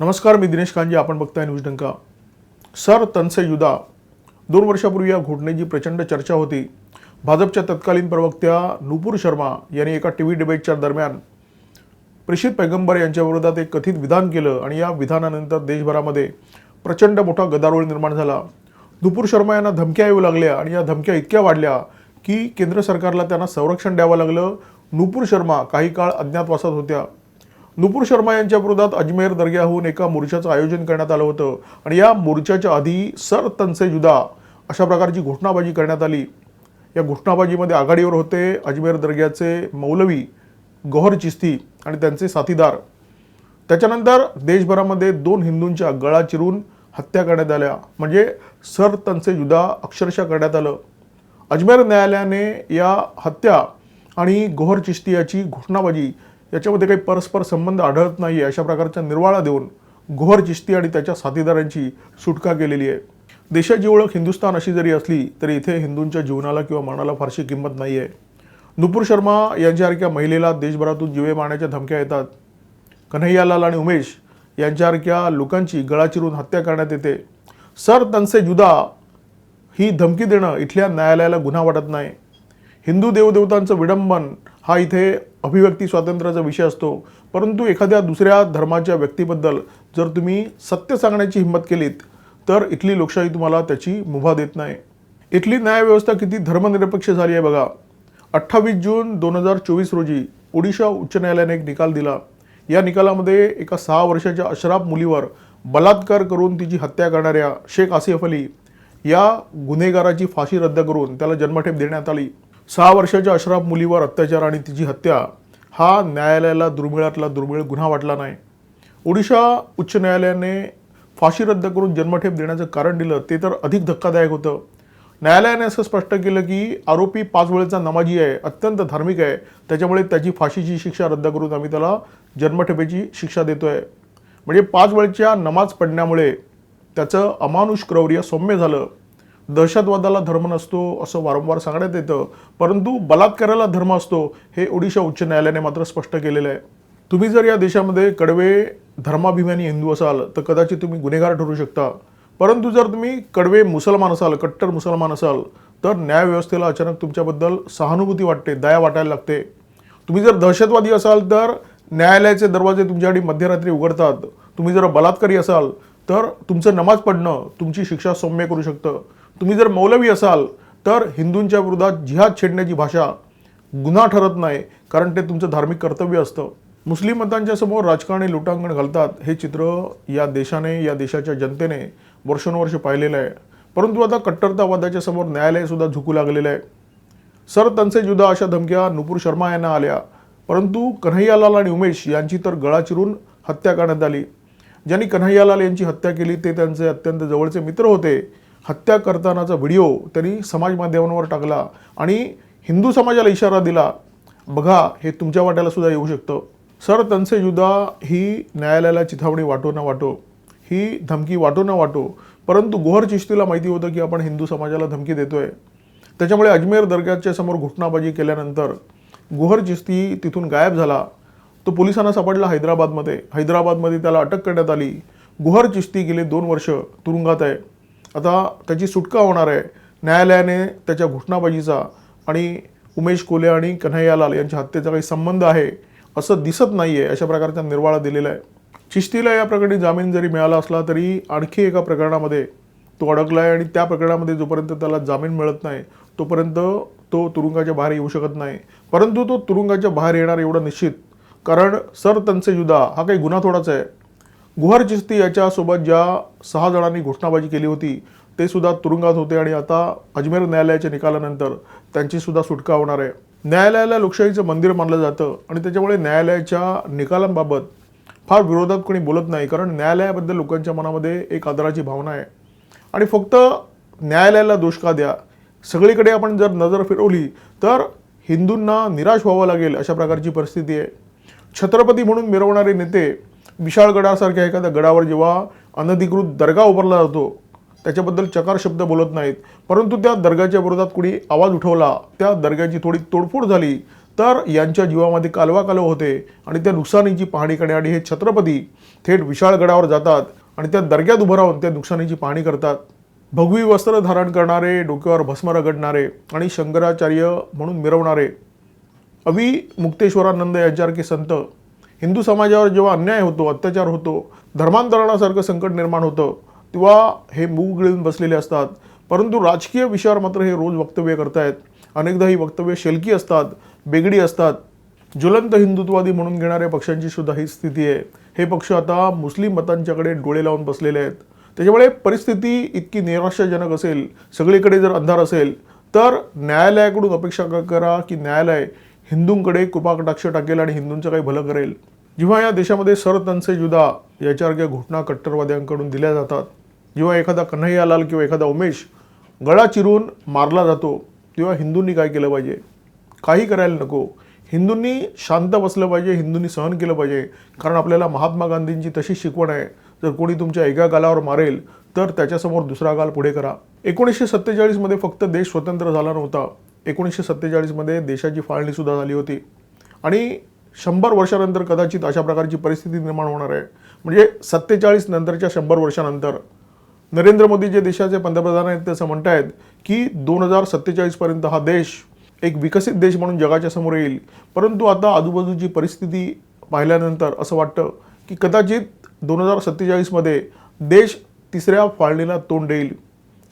नमस्कार मी दिनेश कांजी आपण बघताय न्यूज डंका. सर तनसे युदा. दोन वर्षापूर्वी या घटनेची प्रचंड चर्चा होती. भाजपच्या तत्कालीन प्रवक्त्या नुपूर शर्मा यांनी एका टी व्ही डिबेटच्या दरम्यान प्रेषित पैगंबर यांच्या विरोधात एक कथित विधान केलं आणि या विधानानंतर देशभरामध्ये प्रचंड मोठा गदारोळ निर्माण झाला. नुपूर शर्मा यांना धमक्या येऊ लागल्या आणि या धमक्या इतक्या वाढल्या की केंद्र सरकारला त्यांना संरक्षण द्यावं लागलं. नुपूर शर्मा काही काळ अज्ञातवासात होत्या. नुपूर शर्मा यांच्या विरोधात अजमेर दर्ग्याहून एका मोर्चाचं आयोजन करण्यात आलं होतं. आणि या मोर्चाच्या आधी सर तनसे जुदा अशा प्रकारची घोषणाबाजी करण्यात आली. या घोषणाबाजीमध्ये आघाडीवर होते अजमेर दर्ग्याचे मौलवी गौहर चिस्ती आणि त्यांचे साथीदार. त्याच्यानंतर देशभरामध्ये दोन हिंदूंच्या गळा चिरून हत्या करण्यात आल्या. म्हणजे सर तनसे जुदा अक्षरशः करण्यात आलं. अजमेर न्यायालयाने या हत्या आणि गोहर चिश्ती याची घोषणाबाजी याच्यामध्ये काही परस्पर संबंध आढळत नाही अशा प्रकारचा निर्वाळा देऊन गोहर चिश्ती आणि त्याच्या साथीदारांची सुटका केलेली आहे. देशाची ओळख हिंदुस्थान अशी जरी असली तरी इथे हिंदूंच्या जीवनाला किंवा मनाला फारशी किंमत नाही आहे नुपूर शर्मा यांच्यासारख्या महिलेला देशभरातून जीवे मारण्याच्या धमक्या येतात. कन्हैयालाल आणि उमेश यांच्यासारख्या लोकांची गळा चिरून हत्या करण्यात येते. सर तनसे जुदा ही धमकी देणं इथल्या न्यायालयाला गुन्हा वाटत नाही. हिंदू देवदेवतांचं विडंबन हा इथे अभिव्यक्ती स्वातंत्र्याचा विषय असतो. परंतु एखाद्या दुसऱ्या धर्माच्या व्यक्तीबद्दल जर तुम्ही सत्य सांगण्याची हिंमत केलीत तर इथली लोकशाही तुम्हाला त्याची मुभा देत नाही. इथली न्यायव्यवस्था किती धर्मनिरपेक्ष झाली आहे बघा. अठ्ठावीस जून दोन हजार चोवीस रोजी ओडिशा उच्च न्यायालयाने एक निकाल दिला. या निकालामध्ये एका सहा वर्षाच्या अशराफ मुलीवर बलात्कार करून तिची हत्या करणाऱ्या शेख आसिफ अली या गुन्हेगाराची फाशी रद्द करून त्याला जन्मठेप देण्यात आली. सहा वर्षाच्या अशराफ मुलीवर अत्याचार आणि तिची हत्या हा न्यायालयाला दुर्मिळातला दुर्मिळ गुन्हा वाटला नाही. ओडिशा उच्च न्यायालयाने फाशी रद्द करून जन्मठेप देण्याचं कारण दिलं ते तर अधिक धक्कादायक होतं. न्यायालयाने असं स्पष्ट केलं की आरोपी पाच वेळेचा नमाजी आहे अत्यंत धार्मिक आहे. त्याच्यामुळे त्याची फाशीची शिक्षा रद्द करून आम्ही त्याला जन्मठेपेची शिक्षा देतो आहे म्हणजे पाच वेळच्या नमाज पडण्यामुळे त्याचं अमानुष क्रौर्य सौम्य झालं. दहशतवादाला धर्म नसतो असं वारंवार सांगण्यात येतं परंतु बलात्काराला धर्म असतो हे ओडिशा उच्च न्यायालयाने मात्र स्पष्ट केलेलं आहे. तुम्ही जर या देशामध्ये कडवे धर्माभिमानी हिंदू असाल तर कदाचित तुम्ही गुन्हेगार ठरू शकता. परंतु जर तुम्ही कडवे मुसलमान असाल कट्टर मुसलमान असाल तर न्यायव्यवस्थेला अचानक तुमच्याबद्दल सहानुभूती वाटते दया वाटायला लागते. तुम्ही जर दहशतवादी असाल तर न्यायालयाचे दरवाजे तुमच्यासाठी मध्यरात्री उघडतात. तुम्ही जर बलात्कारी असाल तर तुमचं नमाज पडणं तुमची शिक्षा सौम्य करू शकतं. तुम्ही जर मौलवी असाल तर हिंदूंच्या विरोधात जिहाद छेडण्याची भाषा गुन्हा ठरत नाही कारण ते तुमचं धार्मिक कर्तव्य असतं. मुस्लिम मतांच्या समोर राजकारणी लोटांगण घालतात हे चित्र या देशाने या देशाच्या जनतेने वर्षानुवर्ष पाहिलेलं आहे. परंतु आता कट्टरतावादाच्या समोर न्यायालयसुद्धा झुकू लागलेलं आहे. सर तनसे जुदा अशा धमक्या नुपूर शर्मा यांना आल्या. परंतु कन्हैयालाल आणि उमेश यांची तर गळा चिरून हत्या करण्यात आली. ज्यांनी कन्हैयालाल यांची हत्या केली ते त्यांचे अत्यंत जवळचे मित्र होते. हत्या करतानाचा व्हिडिओ त्यांनी समाज माध्यमांवर टाकला आणि हिंदू समाजाला इशारा दिला बघा हे तुमच्या वाट्याला सुद्धा येऊ शकतं. सर तनसे जुदा ही न्यायालयाला चिथावणी वाटो ना वाटो. ही धमकी वाटो ना वाटो. परंतु गोहर चिश्तीला माहिती होतं की आपण हिंदू समाजाला धमकी देतोय. त्याच्यामुळे अजमेर दर्ग्याच्या समोर घुटणाबाजी केल्यानंतर गोहर चिश्ती तिथून गायब झाला. तो पोलिसांना सापडला हैदराबादमध्ये. हैदराबादमध्ये त्याला अटक करण्यात आली. गुहर चिश्ती गेले दोन वर्ष तुरुंगात आहे. आता त्याची सुटका होणार आहे. न्यायालयाने त्याच्या घोषणाबाजीचा आणि उमेश कोले आणि कन्हैयालाल यांच्या हत्येचा काही संबंध आहे असं दिसत नाही आहे अशा प्रकारचा निर्वाळा दिलेला आहे. चिश्तीला या प्रकरणी जामीन जरी मिळाला असला तरी आणखी एका प्रकरणामध्ये तो अडकला आहे आणि त्या प्रकरणामध्ये जोपर्यंत त्याला जामीन मिळत नाही तोपर्यंत तो तुरुंगाच्या बाहेर येऊ शकत नाही. परंतु तो तुरुंगाच्या बाहेर येणार एवढं निश्चित. कारण सर तनसे युदा हा काही गुन्हा थोडाच आहे. गुहार चिस्ती याच्यासोबत ज्या सहा जणांनी घोषणाबाजी केली होती ते सुद्धा तुरुंगात होते आणि आता अजमेर न्यायालयाच्या निकालानंतर त्यांची सुद्धा सुटका होणार आहे. न्यायालयाला लोकशाहीचं मंदिर मानलं जातं आणि त्याच्यामुळे न्यायालयाच्या निकालांबाबत फार विरोधात कोणी बोलत नाही कारण न्यायालयाबद्दल लोकांच्या मनामध्ये एक आदराची भावना आहे. आणि फक्त न्यायालयाला दोष का द्या? सगळीकडे आपण जर नजर फिरवली तर हिंदूंना निराश व्हावं लागेल अशा प्रकारची परिस्थिती आहे. छत्रपती म्हणून मिरवणारे नेते विशाळगडासारख्या एखाद्या गडावर जेव्हा अनधिकृत दर्गा उभारला जातो त्याच्याबद्दल चकार शब्द बोलत नाहीत. परंतु त्या दर्गाच्या विरोधात कुणी आवाज उठवला त्या दर्ग्याची थोडी तोडफोड झाली तर यांच्या जीवामध्ये कालवा कालव होते आणि त्या नुकसानीची पाहणी करण्यासाठी हे छत्रपती थेट विशाळगडावर जातात आणि त्या दर्ग्यात उभं राहून त्या नुकसानीची पाहणी करतात. भगवी वस्त्र धारण करणारे डोक्यावर भस्म रगडणारे आणि शंकराचार्य म्हणून मिरवणारे अवि मुक्तेश्वरानंद यांच्यासारखे संत हिंदू समाजावर जेव्हा अन्याय होतो अत्याचार होतो धर्मांतरणासारखं संकट निर्माण होतं तेव्हा हे मूग गिळून बसलेले असतात. परंतु राजकीय विषयावर मात्र हे रोज वक्तव्य करतायत. अनेकदा ही वक्तव्य शेलकी असतात बेगडी असतात. ज्वलंत हिंदुत्ववादी म्हणून घेणाऱ्या पक्षांची सुद्धा ही स्थिती आहे. हे पक्ष आता मुस्लिम मतांच्याकडे डोळे लावून बसलेले आहेत. त्याच्यामुळे परिस्थिती इतकी निराशाजनक असेल सगळीकडे जर अंधार असेल तर न्यायालयाकडून अपेक्षा करा की न्यायालय हिंदूंकडे कृपाकटाक्ष टाकेल आणि हिंदूंचं काही भलं करेल. जेव्हा या देशामध्ये सरतनसे जुदा याच्यासारख्या घोषणा कट्टरवाद्यांकडून दिल्या जातात जेव्हा एखादा कन्हैयालाल किंवा एखादा उमेश गळा चिरून मारला जातो तेव्हा हिंदूंनी काय केलं पाहिजे? काही करायला नको. हिंदूंनी शांत बसलं पाहिजे हिंदूंनी सहन केलं पाहिजे. कारण आपल्याला महात्मा गांधींची तशी शिकवण आहे जर कोणी तुमच्या एका गालावर मारेल तर त्याच्यासमोर दुसरा गाल पुढे करा. एकोणीसशे सत्तेचाळीसमध्ये फक्त देश स्वतंत्र झाला नव्हता. एकोणीसशे सत्तेचाळीसमध्ये देशाची फाळणीसुद्धा झाली होती. आणि शंभर वर्षानंतर कदाचित अशा प्रकारची परिस्थिती निर्माण होणार आहे. म्हणजे सत्तेचाळीस नंतरच्या शंभर वर्षानंतर नरेंद्र मोदी जे देशाचे पंतप्रधान आहेत ते असं आहेत की दोन हजार सत्तेचाळीसपर्यंत हा देश एक विकसित देश म्हणून जगाच्या समोर येईल. परंतु आता आजूबाजूची परिस्थिती पाहिल्यानंतर असं वाटतं की कदाचित दोन हजार सत्तेचाळीसमध्ये देश तिसऱ्या फाळणीला तोंड देईल.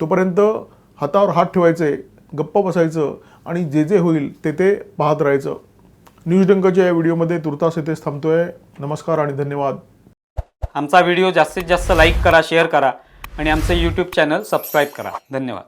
तोपर्यंत हातावर हात ठेवायचे गप्प बसायचं आणि जे जे होईल ते ते पाहत राहायचं. न्यूज डंकच्या या व्हिडिओमध्ये तुर्तास येथेच थांबतोय. नमस्कार आणि धन्यवाद. आमचा व्हिडिओ जास्तीत जास्त लाईक करा शेअर करा आणि आमचं यूट्यूब चॅनल सबस्क्राईब करा. धन्यवाद.